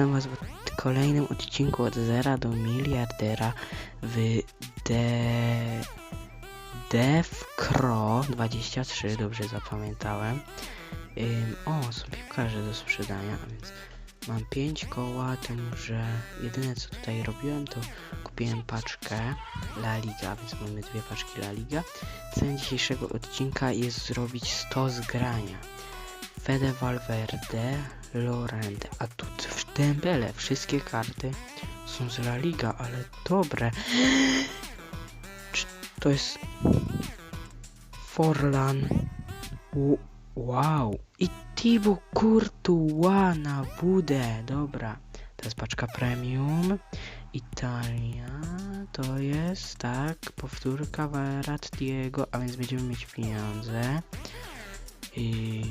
Witam was w kolejnym odcinku od zera do miliardera w De... Devcro 23, dobrze zapamiętałem. O, są piłkarze do sprzedania, więc mam 5 koła, tym, że jedyne co tutaj robiłem to kupiłem paczkę La Liga, więc mamy dwie paczki La Liga. Celem dzisiejszego odcinka jest zrobić 100 zgrania. Fede Valverde, Lorente, a tu w Dembele wszystkie karty są z La Liga, ale dobre. Czy to jest Forlan? Wow! I Thibaut Courtois na budę, dobra. Jest paczka premium. Italia to jest, tak, powtórka Verrattiego, a więc będziemy mieć pieniądze. I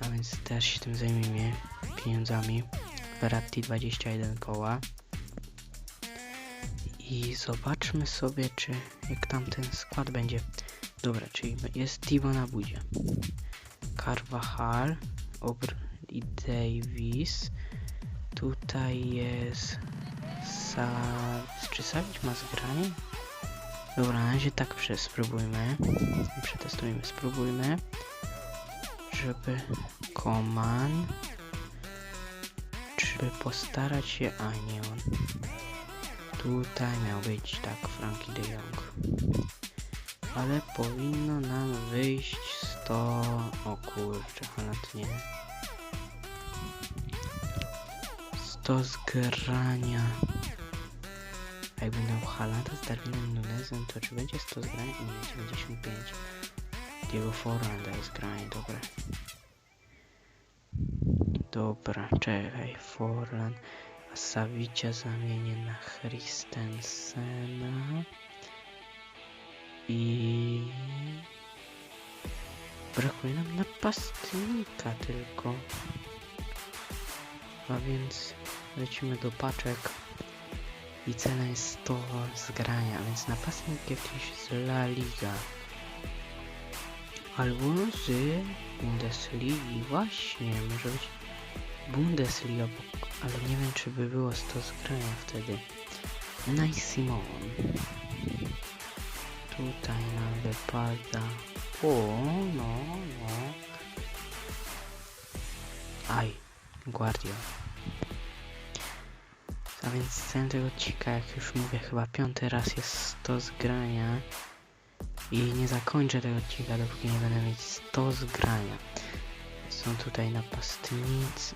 a więc też się tym zajmiemy pieniądzami. Verratti 21 koła. I zobaczmy sobie, czy jak tam ten skład będzie. Dobra, czyli jest Tibo na budzie. Carvajal, Obr i Davis. Tutaj jest Sa... Czy Savic ma zgranie? Dobra, na razie tak prze- spróbujmy. Przetestujmy, spróbujmy. Żeby Koman. Żeby postarać się, a nie on. Tutaj miał być tak Frankie de Jong. Ale powinno nam wyjść 100... O kurczę, nawet nie. 100 zgrania. A jak będą Halata z Darwinem Nunezem, to czy będzie 100 zgrania? Nie, 95. Diego Forlanda jest granie, dobra. Dobra, czekaj, Forlan. A Savicia zamienię na Christensena. I... Brakuje nam napastnika tylko. A więc lecimy do paczek. I cena jest 100 zgrania, a więc napastnik jakiś z La Liga. Albo z Bundesligi, właśnie, może być Bundesliga, ale nie wiem czy by było 100 zgrania wtedy. Nice Simon. Tutaj nam wypada. O, no, no. Aj, Guardian. A więc celem tego odcinka, jak już mówię, chyba piąty raz jest 100 zgrania. I nie zakończę tego odcinka, dopóki nie będę mieć 100 zgrania. Są tutaj napastnicy.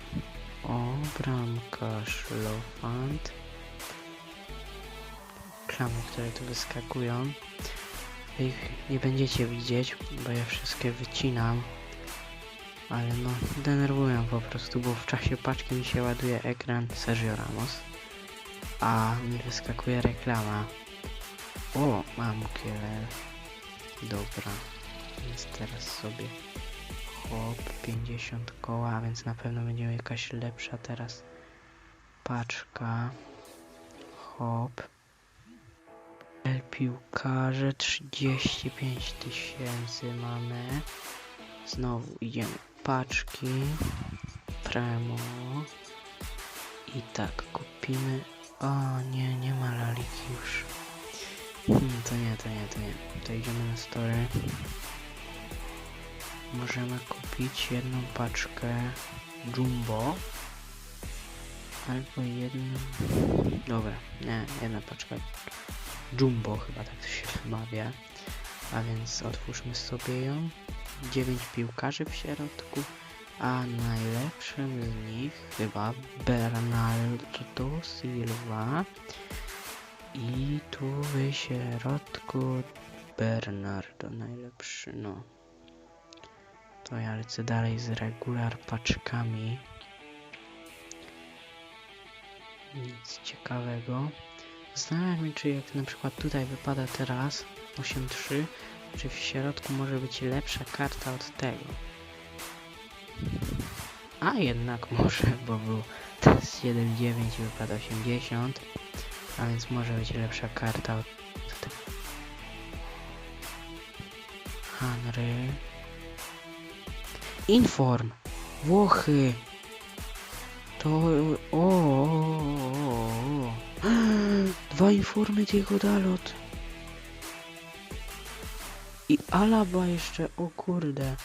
O, bramkarz Lofant. Klamy, które tu wyskakują. Wy Ich nie będziecie widzieć, bo ja wszystkie wycinam. Ale no, denerwują po prostu, bo w czasie paczki mi się ładuje ekran Sergio Ramos. A mi wyskakuje reklama. O, mam killer. Dobra. Więc teraz sobie hop 50 koła, więc na pewno będzie jakaś lepsza teraz paczka. Hop. El piłkarze 35 tysięcy mamy. Znowu idziemy paczki. Premo. I tak kupimy. O nie, nie ma laliki już. Hmm, to nie, to nie, to nie. To idziemy na story. Możemy kupić jedną paczkę Jumbo. Albo jedną... Dobra, nie, jedna paczka Jumbo chyba tak to się wymawia. A więc otwórzmy sobie ją. 9 piłkarzy w środku, a najlepszym z nich chyba Bernardo Silva. I tu w środku Bernardo najlepszy, no. To ja lecę dalej z regular paczkami. Nic ciekawego. Zastanawiam się, czy jak na przykład tutaj wypada teraz 8-3, czy w środku może być lepsza karta od tego. A jednak może, bo był teraz 7-9 i wypada 80. A więc może być lepsza karta od tego. Henry. Inform. Włochy. To... O, Dwa informy Diego Dalot. I Alaba jeszcze, o kurde.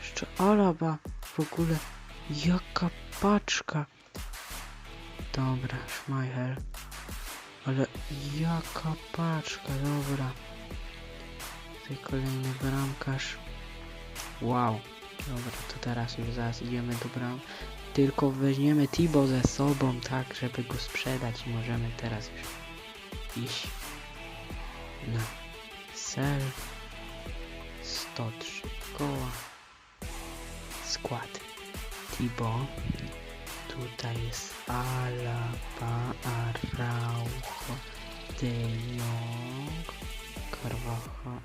Jeszcze Alaba. W ogóle, jaka paczka. Dobra, Schmeichel. Ale jaka paczka, dobra. Tutaj kolejny bramkarz. Wow. Dobra, to teraz już zaraz idziemy do bram. Tylko weźmiemy Tibo ze sobą, tak, żeby go sprzedać i możemy teraz już iść na sel 103 koła skład Tibo tutaj jest Alaba Araujo De Jong Carvajal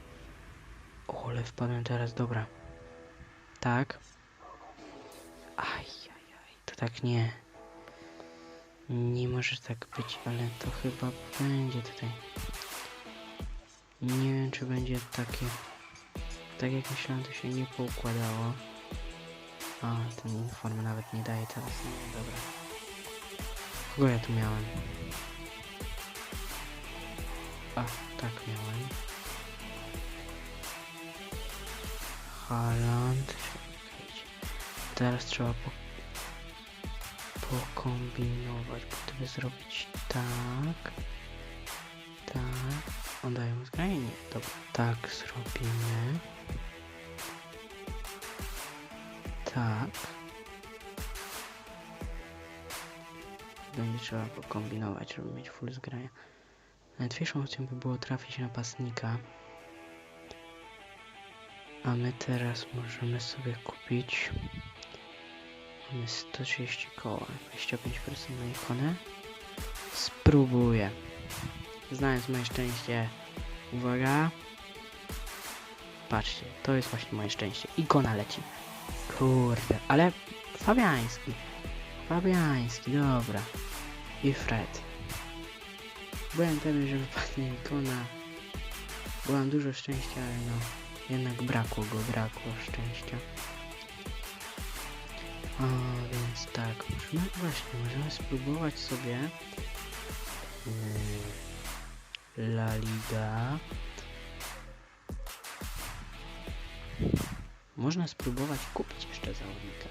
o, ale wpadłem teraz, dobra tak aj, aj, aj, to tak nie nie może tak być, ale to chyba będzie tutaj nie wiem, czy będzie takie. Tak jak myślałem, to się nie poukładało. A, ten inform nawet nie daje teraz. Nie, dobra. Kogo ja tu miałem? A, tak miałem. Czekajcie. Teraz trzeba po... pokombinować, gdyby zrobić tak. Tak. On daje mu zgranie? Nie, dobra. Tak zrobimy. Tak. Będzie trzeba pokombinować, żeby mieć full zgrania. Najłatwiejszą opcją by było trafić napastnika. A my teraz możemy sobie kupić... Mamy 130 koła, 25% na ikonę. Spróbuję. Znając moje szczęście. Uwaga. Patrzcie, to jest właśnie moje szczęście. Ikona leci. Kurde, ale Fabiański. Fabiański, dobra. I Fred. Byłem pewien, że wypadnie ikona. Byłam dużo szczęścia, ale no. Jednak brakło go, brakło szczęścia. A więc tak, możemy właśnie, możemy spróbować sobie. Yy, La Liga. Można spróbować kupić jeszcze zawodnika.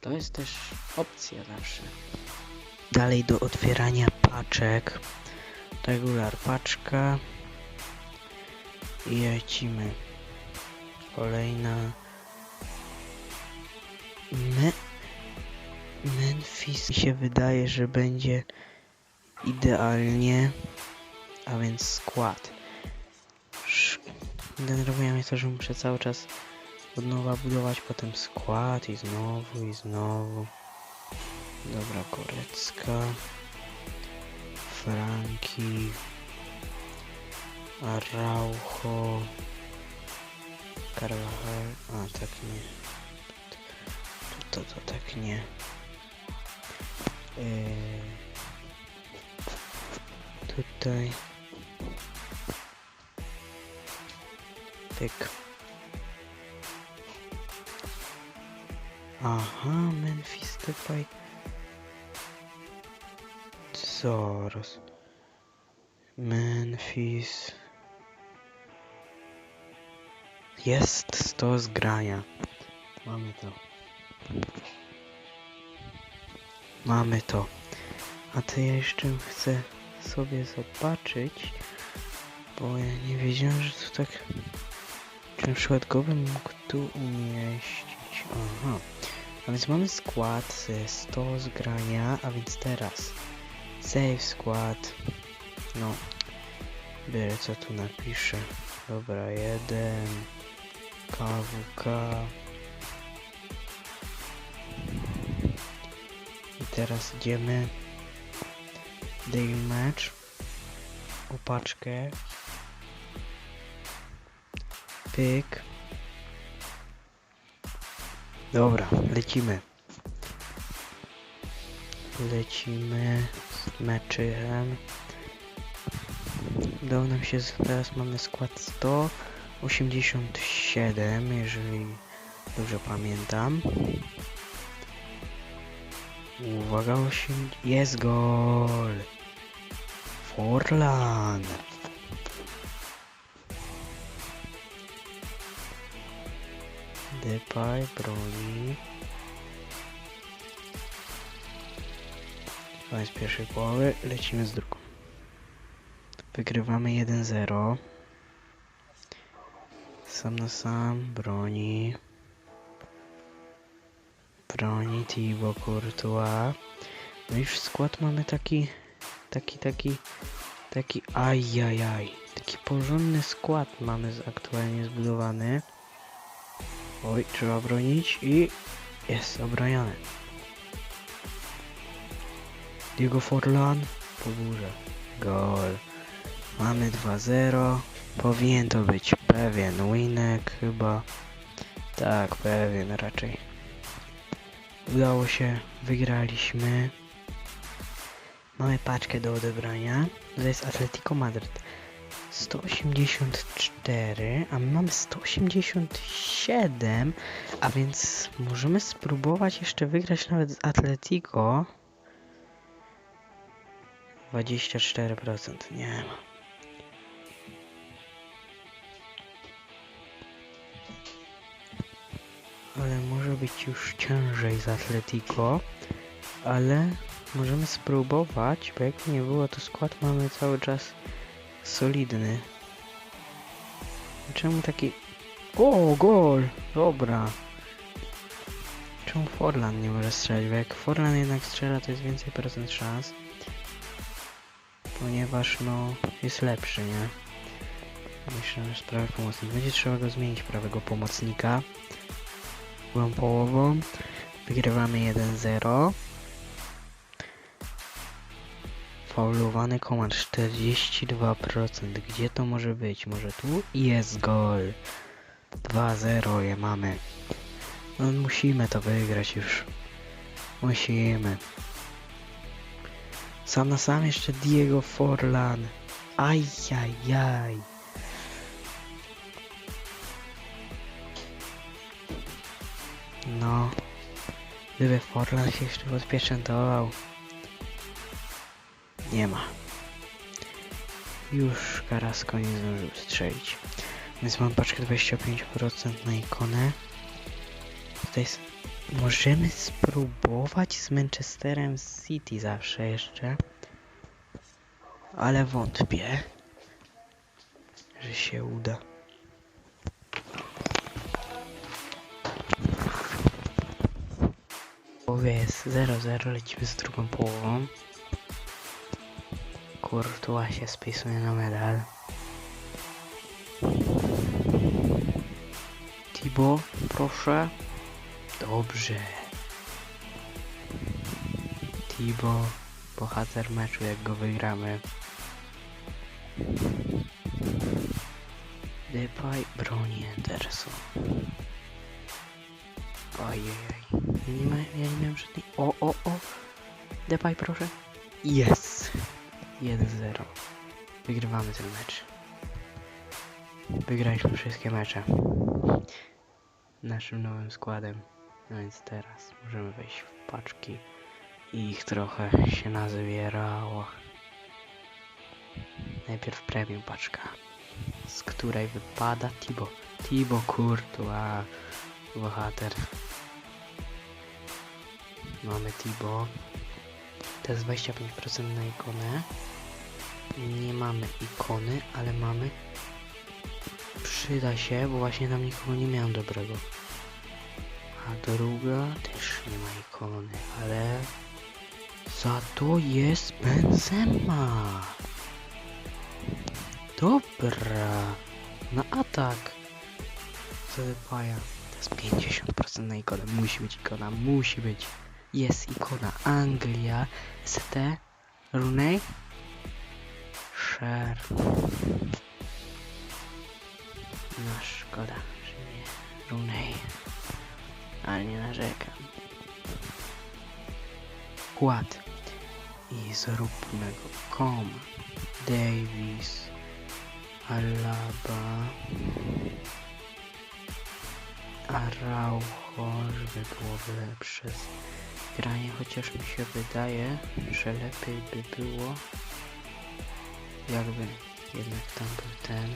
To jest też opcja zawsze. Dalej do otwierania paczek. Regular paczka. I lecimy. Kolejna. Me Memphis mi się wydaje, że będzie idealnie. A więc skład. Denerwuje mnie to, że muszę cały czas od nowa budować potem skład i znowu i znowu. Dobra, Korecka. Franki. Araujo. Carvajal. A, tak nie. To, to, to tak nie. Yy, tutaj. Pyk. Aha, Memphis Depay. Zaraz. Memphis. Jest 100 zgrania. Mamy to. Mamy to. A to ja jeszcze chcę sobie zobaczyć, bo ja nie wiedziałem, że to tak... Czy na przykład go bym mógł tu umieścić. Aha. A więc mamy skład ze 100 zgrania, a więc teraz save skład. No, byle co tu napiszę. Dobra, jeden. KWK. I teraz idziemy. Daily match. Opaczkę. Pyk. Dobra, lecimy. Lecimy z meczem. Udało nam się, teraz mamy skład 187, jeżeli dobrze pamiętam. Uwaga, osiem... jest gol! Forlan. Depay broni. Koniec pierwszej połowy, lecimy z drugą. Wygrywamy 1-0. Sam na sam, broni. Broni Thibaut Courtois. No i skład mamy taki, taki, taki, taki ajajaj. Taki porządny skład mamy aktualnie zbudowany. Oj, trzeba bronić i jest obroniony. Diego Forlan po górze. Gol. Mamy 2-0. Powinien to być pewien winek chyba. Tak, pewien raczej. Udało się, wygraliśmy. Mamy paczkę do odebrania. To jest Atletico Madryt. 184, a my mamy 187, a więc możemy spróbować jeszcze wygrać nawet z Atletico. 24% nie ma. Ale może być już ciężej z Atletico, ale możemy spróbować, bo jakby nie było to skład mamy cały czas solidny. Czemu taki... O, gol! Dobra. Czemu Forlan nie może strzelać? Bo jak Forlan jednak strzela, to jest więcej procent szans. Ponieważ, no, jest lepszy, nie? Myślę, że prawy pomocnik. Będzie trzeba go zmienić, prawego pomocnika. Drugą połową. Wygrywamy 1-0. Faulowany komand 42%. Gdzie to może być? Może tu? Jest gol. 2-0 je mamy. No musimy to wygrać już. Musimy. Sam na sam jeszcze Diego Forlan. Ajajaj. No. Gdyby Forlan się jeszcze podpieczętował. Nie ma. Już Karasko nie zdążył strzelić. Więc mam paczkę 25% na ikonę. Tutaj s- możemy spróbować z Manchesterem City zawsze jeszcze. Ale wątpię, że się uda. Połowie jest 0-0, lecimy z drugą połową. Courtois się spisuje na medal. Tibo, proszę. Dobrze. Tibo, bohater meczu, jak go wygramy. Depay broni Anderson. Ojej. Nie, ma, ja nie miałem żadnej... O, o, o! Depay, proszę. Yes! 1-0. Wygrywamy ten mecz. Wygraliśmy wszystkie mecze. Naszym nowym składem. No więc teraz możemy wejść w paczki i ich trochę się nazbierało. Najpierw premium paczka, z której wypada Tibo. Tibo Courtois, bohater. Mamy Tibo. To jest 25% na ikonę. Nie mamy ikony, ale mamy. Przyda się, bo właśnie tam nikogo nie miałem dobrego. A druga też nie ma ikony, ale za to jest Benzema. Dobra. Na atak. Zadepaja. To jest 50% na ikonę. Musi być ikona, musi być. Jest ikona. Anglia. ST. Rooney. Sher. No szkoda, że nie Rooney. Ale nie narzekam. Kład. I zróbmy go. Com. Davis. Alaba. Araujo, żeby było lepsze granie, chociaż mi się wydaje, że lepiej by było jakby jednak tam był ten.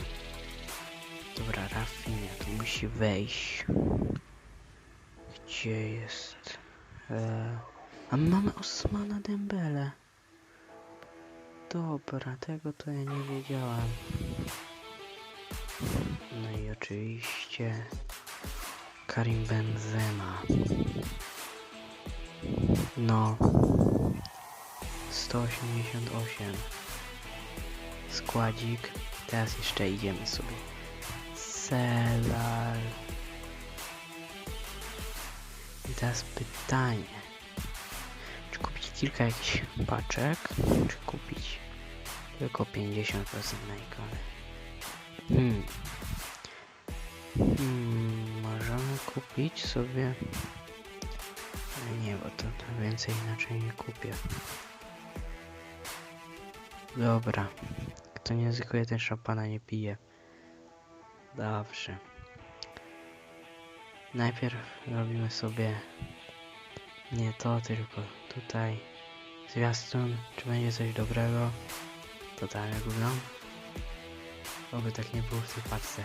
Dobra, Rafinia tu musi wejść. Gdzie jest? E, a my mamy Osmana Dembele. Dobra, tego to ja nie wiedziałam. No i oczywiście Karim Benzema. No. 188. Składzik. Teraz jeszcze idziemy sobie. Selar. Teraz pytanie. Czy kupić kilka jakichś paczek, czy kupić tylko 50% na ikonę? Hmm. Hmm, możemy kupić sobie... Nie, bo to, to więcej inaczej nie kupię. Dobra. Kto nie ryzykuje, ten szampana nie pije. Dobrze. Najpierw robimy sobie nie to, tylko tutaj zwiastun, czy będzie coś dobrego. Totalnie gówno. Oby tak nie było w tej paczce.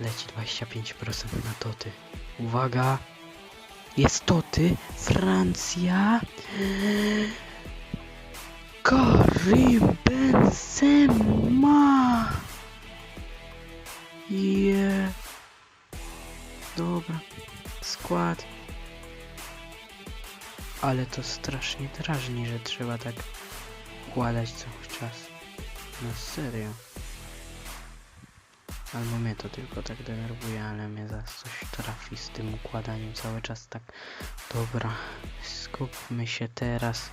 Leci 25% na toty. Uwaga! Jest toty! Francja! Karim Benzema! Je. Dobra. Skład. Ale to strasznie drażni, że trzeba tak układać cały czas. No serio. Albo mnie to tylko tak denerwuje, ale mnie zaraz coś trafi z tym układaniem cały czas tak. Dobra, skupmy się teraz.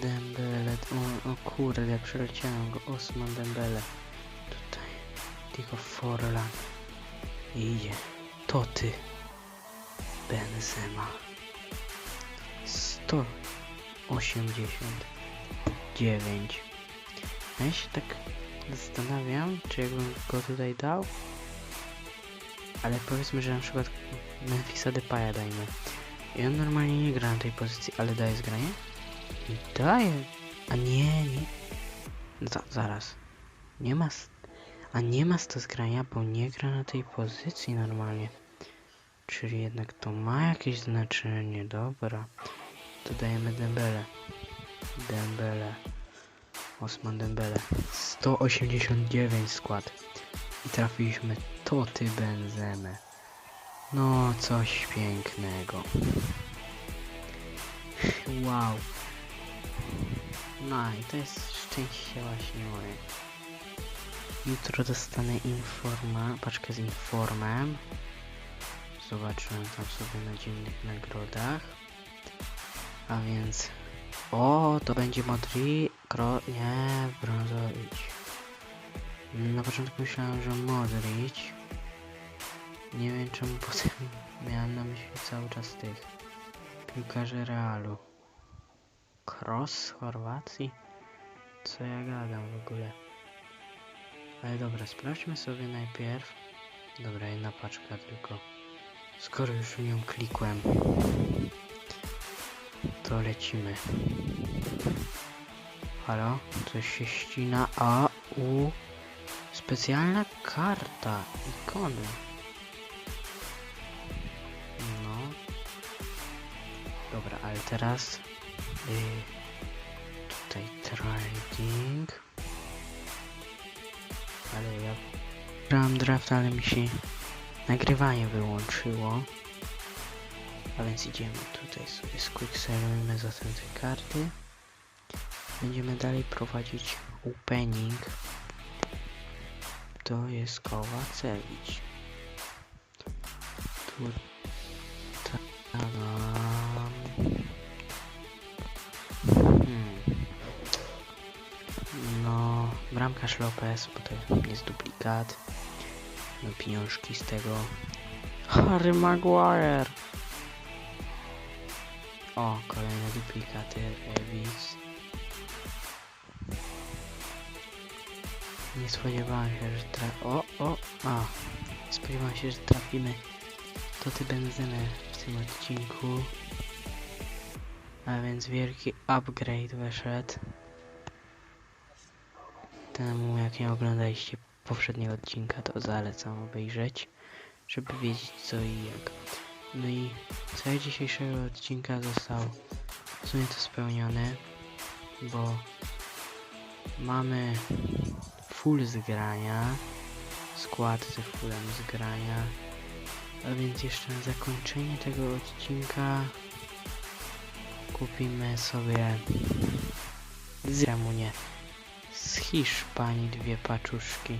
Dembele, o, o kurde, przeleciałem go, Osman Dembele. Tutaj, tylko Forlan. Idzie, to ty. Benzema. 189. A ja się tak zastanawiam, czy jakbym go tutaj dał. Ale powiedzmy, że na przykład Memphisa Depaya dajmy. I on normalnie nie gra na tej pozycji, ale daje zgranie? I daje. A nie, nie. Za, zaraz. Nie ma. A nie ma to zgrania, bo nie gra na tej pozycji normalnie. Czyli jednak to ma jakieś znaczenie. Dobra. To dajemy Dembele. Dembele. Osman Dembele. 189 skład. I trafiliśmy Toty Benzemę. No, coś pięknego. Wow. No i to jest szczęście właśnie moje. Jutro dostanę informa, paczkę z informem. Zobaczyłem tam sobie na dziennych nagrodach. A więc... O, to będzie Modri... Kro... Nie, Brązowicz. Na początku myślałem, że Modric. Nie wiem czemu potem miałem na myśli cały czas tych piłkarzy Realu. Cross z Chorwacji? Co ja gadam w ogóle? Ale dobra, sprawdźmy sobie najpierw. Dobra, jedna paczka tylko. Skoro już w nią klikłem, to lecimy. Halo? Coś się ścina. A, u. Specjalna karta. Ikony. No. Dobra, ale teraz y, tutaj trading. Ale ja grałem draft, ale mi się nagrywanie wyłączyło. A więc idziemy tutaj sobie squickselujemy zatem te karty. Będziemy dalej prowadzić opening. To jest Kowacewicz. Tu Tadam. Hmm. Bramkarz Lopez, bo to jest duplikat. No pieniążki z tego. Harry Maguire. O, kolejne duplikaty Evis. Nie spodziewałem się, że tra... O, o, a. Spodziewałem się, że trafimy to ty benzynę w tym odcinku. A więc wielki upgrade wyszedł. Temu, jak nie oglądaliście poprzedniego odcinka, to zalecam obejrzeć, żeby wiedzieć co i jak. No i cel dzisiejszego odcinka został w sumie to spełniony, bo mamy full zgrania, skład ze fullem zgrania, a więc jeszcze na zakończenie tego odcinka kupimy sobie z czemu nie z Hiszpanii dwie paczuszki.